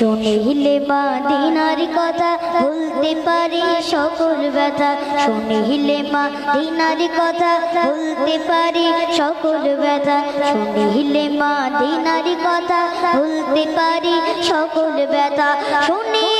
শুনিলে মাদিনার কথা ভুলতে পারি সকল ব্যথা। শুনিলে মাদিনার কথা ভুলতে পারি সকল ব্যথা। শুনিলে মাদিনার কথা ভুলতে পারি সকল ব্যথা। শুনিলে